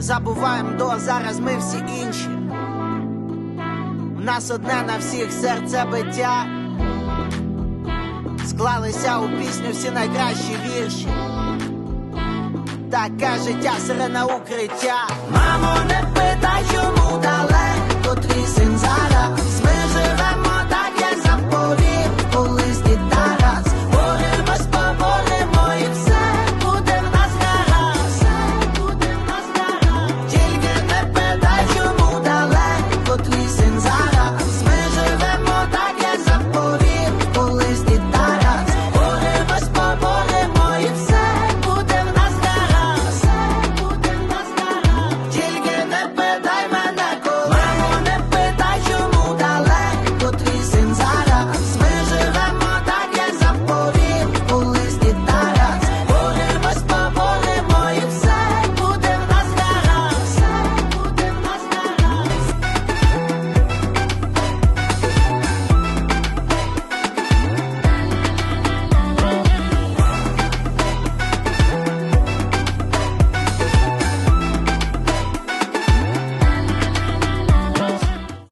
забуваємо до зараз ми всі інші. У нас одне на всіх серцебиття. Склалися у пісню всі найкращі вірші. Таке життя сирена укриття. Мамо,